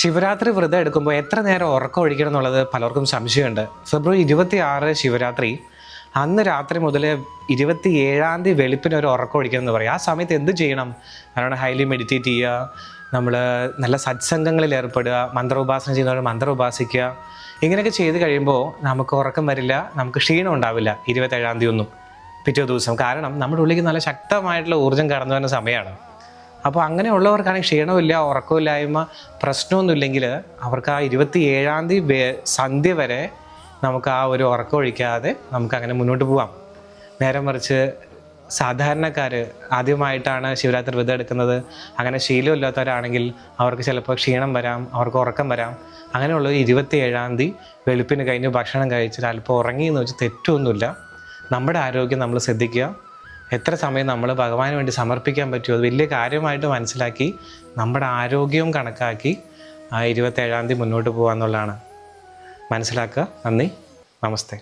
ശിവരാത്രി വ്രതം എടുക്കുമ്പോൾ എത്ര നേരം ഉറക്കം ഒഴിക്കണം എന്നുള്ളത് പലർക്കും സംശയമുണ്ട്. ഫെബ്രുവരി ഇരുപത്തി ആറ് ശിവരാത്രി അന്ന് രാത്രി മുതൽ ഇരുപത്തി ഏഴാം തീയതി വെളുപ്പിന് ഒരു ഉറക്കം ഒഴിക്കണം എന്ന് പറയും. ആ സമയത്ത് എന്ത് ചെയ്യണം? കാരണം ഹൈലി മെഡിറ്റേറ്റ് ചെയ്യുക നമ്മൾ നല്ല സത്സംഗങ്ങളിൽ ഏർപ്പെടുക മന്ത്രോപാസന ചെയ്യുന്നവർ മന്ത്രം ഉപാസിക്കുക ഇങ്ങനെയൊക്കെ ചെയ്ത് കഴിയുമ്പോൾ നമുക്ക് ഉറക്കം വരില്ല നമുക്ക് ക്ഷീണം ഉണ്ടാവില്ല ഇരുപത്തേഴാം തീയതി ഒന്നും. പിറ്റേ ദിവസം. കാരണം നമ്മുടെ ഉള്ളിലേക്ക് നല്ല ശക്തമായിട്ടുള്ള ഊർജം കടന്നു വരുന്ന സമയമാണ്. അപ്പോൾ അങ്ങനെയുള്ളവർക്കാണെങ്കിൽ ക്ഷീണമില്ല ഉറക്കമില്ലായ്മ പ്രശ്നമൊന്നുമില്ലെങ്കിൽ അവർക്ക് ആ ഇരുപത്തി ഏഴാം തീയതി സന്ധ്യ വരെ നമുക്ക് ആ ഒരു ഉറക്കം ഒഴിക്കാതെ നമുക്ക് അങ്ങനെ മുന്നോട്ട് പോവാം. നേരെ മറിച്ച് സാധാരണക്കാർ ആദ്യമായിട്ടാണ് ശിവരാത്രി വ്രതം എടുക്കുന്നത്. അങ്ങനെ ശീലമില്ലാത്തവരാണെങ്കിൽ അവർക്ക് ചിലപ്പോൾ ക്ഷീണം വരാം അവർക്ക് ഉറക്കം വരാം. അങ്ങനെയുള്ള ഇരുപത്തി ഏഴാം തീയതി വെളുപ്പിന് കഴിഞ്ഞ് ഭക്ഷണം കഴിച്ചിട്ട് അല്പം ഉറങ്ങി എന്ന് തെറ്റൊന്നുമില്ല. നമ്മുടെ ആരോഗ്യം നമ്മൾ ശ്രദ്ധിക്കുക. എത്ര സമയം നമ്മൾ ഭഗവാന് വേണ്ടി സമർപ്പിക്കാൻ പറ്റുമോ അത് വലിയ കാര്യമായിട്ട് മനസ്സിലാക്കി നമ്മുടെ ആരോഗ്യവും കണക്കാക്കി ആ ഇരുപത്തേഴാം തീയതി മുന്നോട്ട് പോകാന്നുള്ളതാണ് മനസ്സിലാക്കുക. നന്ദി. നമസ്തേ.